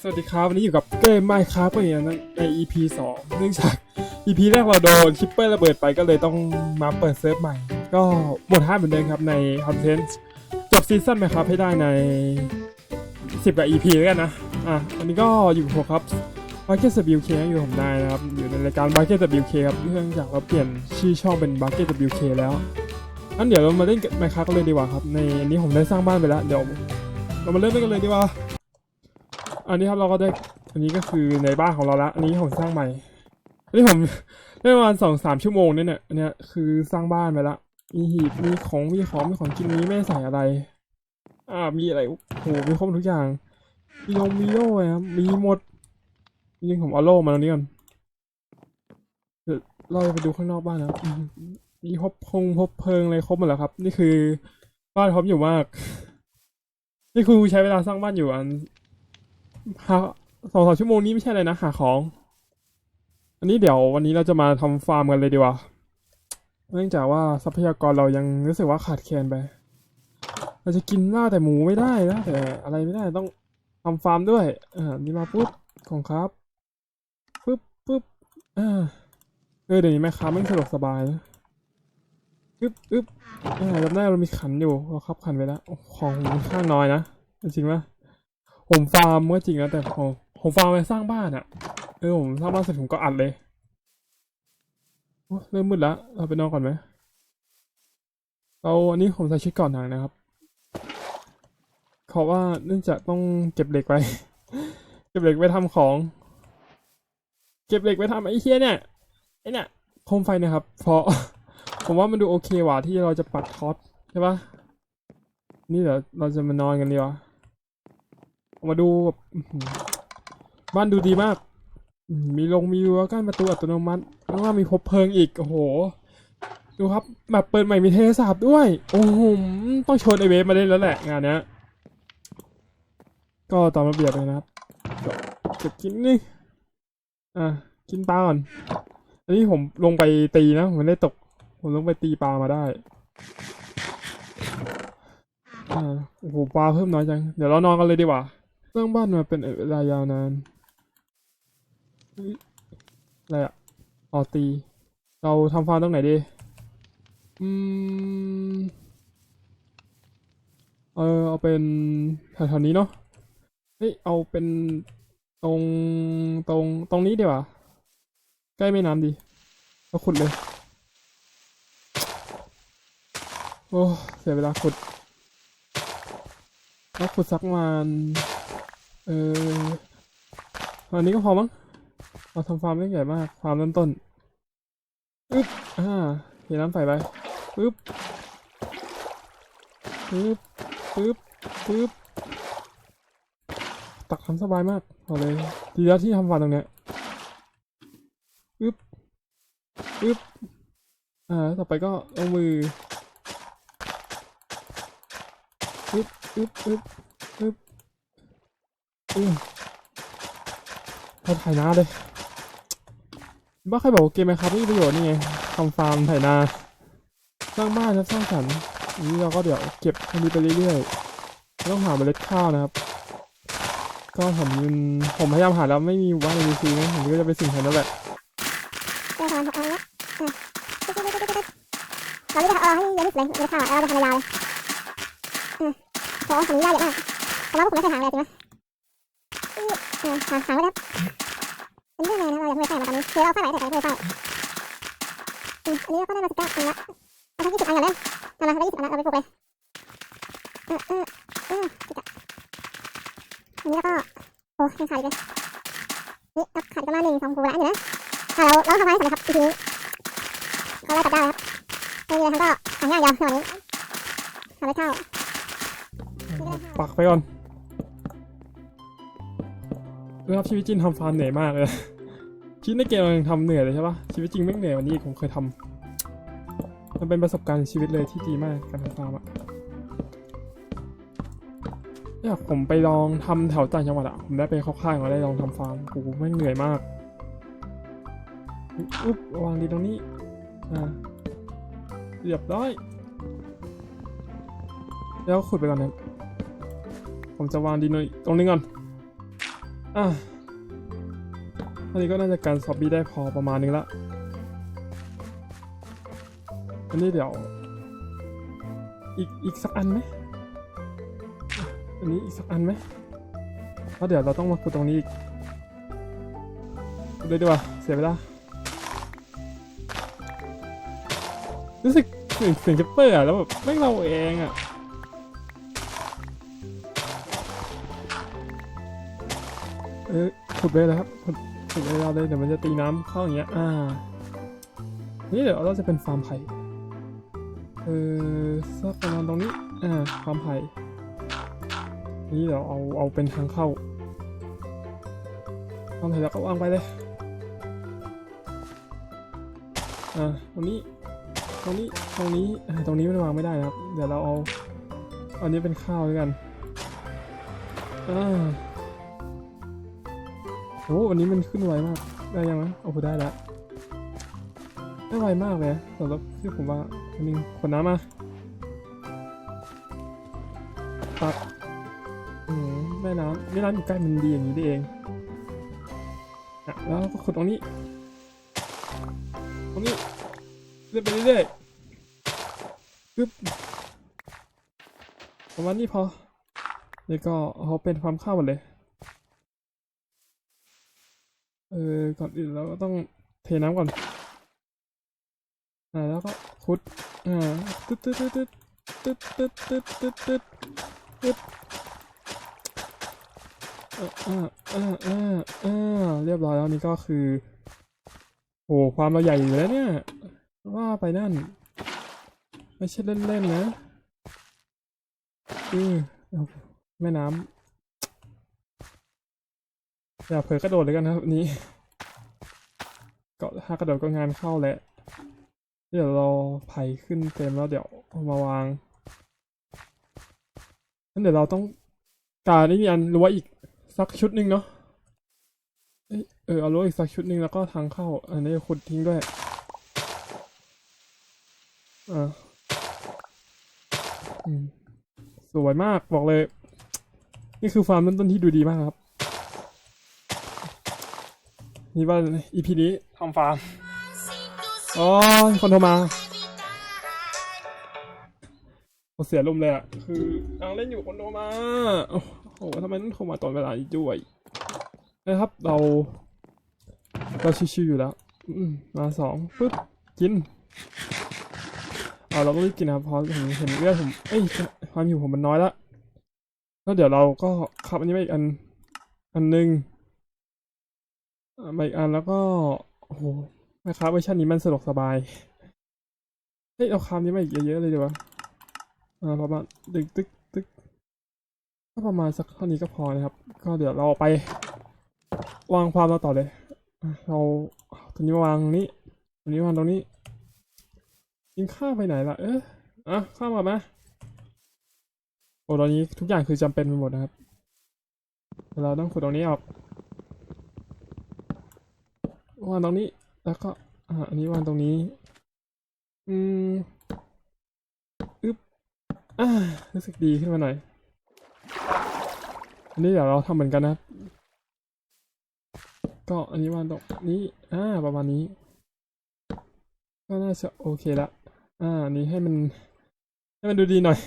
สวัสดีครับ วันนี้อยู่กับเกมไมค์ครับก็อย่างนั้นใน EP 2 เนื่องจาก EP แรกเราโดนคิปเปอร์ระเบิดไปก็เลยต้องมาเปิดเซิร์ฟใหม่ ก็หมดห้าเหมือนเดิมครับในคอนเทนต์จบซีซั่นไหมครับให้ได้ใน 10 กับ EP แล้วกันนะ อะวันนี้ก็อยู่กับผมครับ b u c k e t WK อยู่ผมได้นะครับ อยู่ในรายการ b u c k e t WK ครับเนื่องจากเราเปลี่ยนชื่อช่องเป็น b u c k e t WK แล้วงั้นเดี๋ยวเรามาเล่นไมค์ครับกันเลยดีกว่าครับ ในนี้ผมได้สร้างบ้านไปแล้วเดี๋ยวเรามาเริ่มเล่นกันเลยดีกว่า อันนี้ครับเราก็ได้ อันนี้ก็คือในบ้านของเราละ อันนี้ผมสร้างใหม่ อันนี้ผมได้ประมาณสองสามชั่วโมงเนี่ยเนี่ย อันนี้คือสร้างบ้านไปละ มีหีบ มีของ มีของ มีของกินนี้ไม่ใส่อะไร อ่า มีอะไร โอ้โห มีครบทุกอย่าง มีลงมีโล่ครับ มีหมดจริงผมเอาโล่มาตรงนี้ก่อนเดี๋ยวเราไปดูข้างนอกบ้านนะมมีพบพงพบเพลิงอะไรครบหมดแล้วครับ นี่คือบ้านพร้อมอยู่มาก นี่คือใช้เวลาสร้างบ้านอยู่อัน หาสองสามชั่วโมงนี้ไม่ใช่เลยนะ หาของ อันนี้เดี๋ยววันนี้เราจะมาทำฟาร์มกันเลยดีกว่าเนื่องจากว่าทรัพยากรเรายังรู้สึกว่าขาดแคลนไป เราจะกินล่าแต่หมูไม่ได้นะแต่อะไรไม่ได้ต้องทำฟาร์มด้วยอ่านี่มาปุ๊บของครับปุ๊บปุ๊บอ่าเออเดี๋ยวนี้แม่ค้าไม่สะดวกสบายนะปึ๊บปึ๊บอ่าจำได้เรามีขันอยู่เราครับขันไปแล้วของค่อนข้างน้อยนะจริงๆว่า ผมฟาร์มก็จริงนะแต่ผมผมฟาร์มไปสร้างบ้านอะ่ะเออผมสร้างบ้านเสร็จผมก็อัดเลยโอ้เริ่มมืดแล้วเราไปนอนก่อนไหมเราอันนี้ผมใส่ชุดก่อนหนังนะครับเขาะว่าเนื่องจากต้องเก็บเหล็กไว้ เก็บเหล็กไว้ทำของ เก็บเหล็กไว้ทำไอ้เฮียเนี่ยไอ้เนี่ยโคมไฟนะครับเพราะผมว่ามันดูโอเคกว่าที่เราจะปักท็อตใช่ปะนี่เดี๋ยวเราจะมานอนกันดีกว่า มาดูแบบอื้อหือบ้านดูดีมาก มีลงมีรั้วกั้นประตูอัตโนมัติแล้วก็มีพบเพลิงอีก โอ้โห ดูครับแบบเปิดใหม่มีเทสาบด้วย โอ้โห ต้องชนไอเวฟมาเล่นแล้วแหละงานเนี้ยก็ตามระเบียบเลยนะครับเก็บกินนี่ อะ กินปลาก่อน อันนี้ผมลงไปตีนะผมไม่ได้ตก ผมลงไปตีปลามาได้อ่าโอ้โหปลาเพิ่มน้อยจัง เดี๋ยวเรานอนกันเลยดีกว่า สร้างบ้านมาเป็นเวลายาวนานอะไรอะอ๋อตี เราทำฟาร์มตรงไหนดี อืม เออเอาเป็นแถวๆนี้เนาะ เฮ้ย เอาเป็นตรงตรงตรงนี้ดีกว่า ใกล้แม่น้ำดีเราขุดเลย โอ้ เสียเวลาขุดแล้วขุดสักมาณ เอออันนี้ก็พอมั้งเราทำฟาร์มไม่ใหญ่มากฟาร์มเริ่มต้นอึ๊บอ่าเทน้ำใส่ไปปึ๊บปึ๊บปึ๊บปึ๊บตักทำสบายมากเอาเลยดีแล้วที่ทำฟาร์มตรงเนี้ยปึ๊บปึ๊บอ่าต่อไปก็ลงมือปึ๊บปึ๊บปึ๊บปึ๊บ อืมเราถ่ายนาเลยบ้าใครบอกว่าเกมไหมครับไม่ประโยชน์นี่ไงทำฟาร์มถ่ายนา สร้างบ้านครับสร้างสรรค์อันนี้เราก็เดี๋ยวเก็บอันนี้ไปเรื่อยๆต้องหาเมล็ดข้าวนะครับ ก็ผมมันผมพยายามหาแล้วไม่มีว่านในซีนะผมก็จะไปสิ่งแทนนั่นแหละเดี๋ยวทำเอาละอ่เราไม่ได้เอาให้เยอะที่สุดเลยไม่ได้ข้าวเราจะทำยาวเลยอืมโหทำนี้ยาวเยอะมากแต่ว่าผมไม่เคยหาเลยจริงไหม หาหาไว้แล้วเป็นเรื่องอะไรนะเรายังไม่ได้ใส่มาตอนนี้คือเราใส่ไว้แต่ไม่ได้ใส่อืมอันนี้เราก็ได้มาสิบเก้าอันละเอาทั้งยี่สิบอันก่อนเลยเอามาได้ยี่สิบอันละเราไปปลูกเลยเออเออเออจิกะอันนี้แล้วก็โอ้ยังขาดอีกเลยนี่ขาดประมาณหนึ่งสองภูละอันนี้นะเราเราทำไว้สำเร็จครับทีนี้ก็ไล่ตัดได้ครับไม่มีอะไรทำก็ทำง่ายยาวขนาดนี้ทำไม่เท่าปักไปก่อน เรื่องชีวิตจริงทำฟาร์มเหนื่อยมากเลยชีวิตในเกมยังทำเหนื่อยเลยใช่ปะชีวิตจริงไม่เหนื่อยวันนี้ผมเคยทำมันเป็นประสบการณ์ชีวิตเลยที่ดีมากการทำฟาร์มอะเนี่ยผมไปลองทำแถวต่างจังหวัดอะผมได้ไปเข้าค่ายมาได้ลองทำฟาร์มโอ้โหแม่เหนื่อยมากอุ๊บวางดีตรงนี้อ่าเรียบร้อยแล้วขุดไปก่อนนะผมจะวางดินหน่อยตรงนี้ก่อน อะอันนี้ก็น่าจะการซอบบี้ได้พอประมาณนึงละ อันนี้เดี๋ยว อีกอีกสักอันไหม อันนี้อีกสักอันไหมเพราะเดี๋ยวเราต้องมาขุดตรงนี้อีกขุดเลยดีกว่า เสียเวลา รู้สึกเสียงเสียงจัปเปอร์อะแล้วแบบไม่เราเองอะ ออขุดไปเลยครับขุดขุดไปเราเลยเดี๋ยวมันจะตีน้ำเข้าอย่างเงี้ยอ่านี่เดี๋ยวเราจะเป็นฟาร์มไผ่เออสักประมาณตรงนี้อ่าฟาร์มไผ่นี่เดี๋ยวเอาเอาเป็นทางเข้าฟาร์มไผ่แล้วก็วางไปเลยอ่าตรงนี้ตรงนี้ตรงนี้อ่าตรงนี้มันวางไม่ได้นะครับ เดี๋ยวเราเอาอันนี้เป็นข้าวด้วยกันอ่า โอ้วันนี้มันขึ้นไวมาก ได้ยังนะโอ้โหได้แล้วได้ไวมากเลยสำหรับที่ผมว่าอันนึงขวดน้ำมาปักอืมแม่น้ำแม่น้ำอยู่ใกล้มันดีอย่างนี้ได้เองอะแล้วก็ขุดตรงนี้ ตรงนี้เรื่อยไปเรื่อยปึ๊บประมาณนี้พอนี่ก็เอาเป็นความข้าวหมดเลย เออ ก่อนอื่นเราก็ต้องเทน้ำก่อน อ่าแล้วก็ขุด อ่าตึ๊ดตึ๊ดตึ๊ดตึ๊ดตึ๊ดตึ๊ดตึ๊ดตึ๊ดตึ๊ดตึ๊ดอ่าอ่าอ่าอ่าเรียบร้อยแล้วนี่ก็คือ โอ้ความเราใหญ่อยู่แล้วเนี่ย ว่าไปนั่น ไม่ใช่เล่นๆนะอือแม่น้ำอย่าเผลอกระโดดเลยกันนะครับอัน็ถ้ากระโดดก็งานเข้าแหละเดี๋ยวเราไผ่ขึ้นเต็มแล้วเดี๋ยวเอามาวางงั้นเดี๋ยวเราต้องการนี่มีอันรั้วอีกสักชุดหนึ่งเนาะเออเอารั้วอีกสักชุดหนึ่งแล้วก็ทางเข้า อันนี้ขุดทิ้งด้วยอ่าอืมสวยมากบอกเลย นี่คือฟาร์มเริ่มต้นที่ดูดีมากครับ นี่ว่า EP นี้ทำฟาร์มอ๋อมีคนโทรมาโอเสียลมเลยอะ คือกำลังเล่นอยู่คนโทรมา โอ้โหทำไมต้องโทรมาตอนเวลานี้ด้วยนะครับ เราเราชิวๆอยู่แล้วอืมมาสองปึ๊บกินเอาเราก็รีบกินนะครับเพราะผมเห็นเลือดผมเอ้ยความหิวผมมันน้อยละแล้วเดี๋ยวเราก็ขับอันนี้ไปอีกอัน อันหนึ่งอ่า มาอีกอันแล้วก็โอ้โหนะครับเวอร์ชันนี้มันสะดวกสบายเฮ้ยเอาคำนี้มาอีกเยอะๆเลยดีวะอ่าประมาณตึกตึกตึกก็ประมาณสักเท่านี้ก็พอนะครับ ก็เดี๋ยวเราไป วางความเราต่อเลย เราตัวนี้วางตรงนี้ตัวนี้วางตรงนี้กินข้าวไปไหนล่ะ เอ๊ะอะข้าวมาไหมโอ้ตอนนี้ทุกอย่างคือจำเป็นไปหมดนะครับ เราต้องขุดตรงนี้ออก วางตรงนี้ แล้วก็อ่าอันนี้วางตรงนี้ อืมอึ๊บอ่ารู้สึกดีขึ้นมาหน่อย อันนี้เดี๋ยวเราทำเหมือนกันนะ ก็อันนี้วางตรงนี้ อ่า ประมาณนี้ ก็น่าจะโอเคละ อ่าอันนี้ให้มัน ให้มันดูดีหน่อย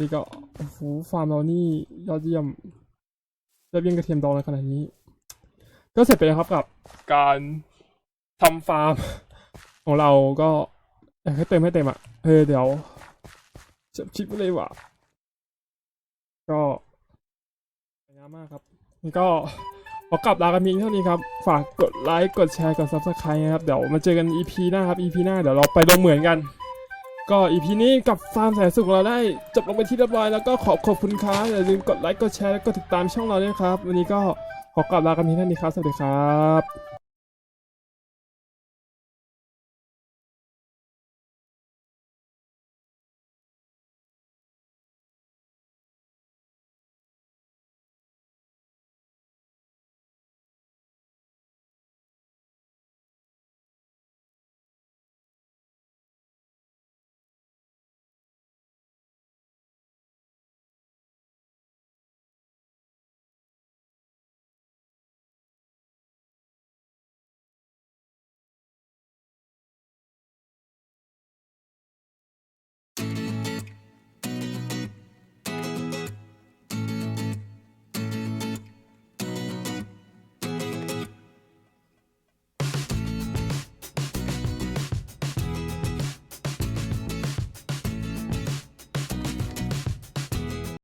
นี่ก็โอ้โหฟาร์มเรานี่ยอดเยี่ยมยอดเยี่ยมกระเทียมดองในขนาดนี้ ก็เสร็จไปแล้วครับกับการทำฟาร์ม ของเราก็อยากให้เต็มให้เต็มอะเออเดี๋ยวจะชิปไปเลยว่ะ ก็สวยงามมากครับ นี่ก็ขอกลับลากันเพียงเท่านี้ครับ ฝากกดไลค์ กดแชร์ กด subscribe นะครับ เดี๋ยวมาเจอกัน EP หน้าครับ EP หน้าเดี๋ยวเราไปดงเหมือนกัน ก็ EP นี้กับฟาร์มแสนสุขเราได้จบลงไปที่เรียบร้อยแล้วก็ขอบขอบคุณครับอย่าลืมกดไลค์ กดแชร์ และกดติดตามช่องเราด้วยครับ วันนี้ก็ ขอกลับลากันเพียงเท่านี้ครับ สวัสดีครับ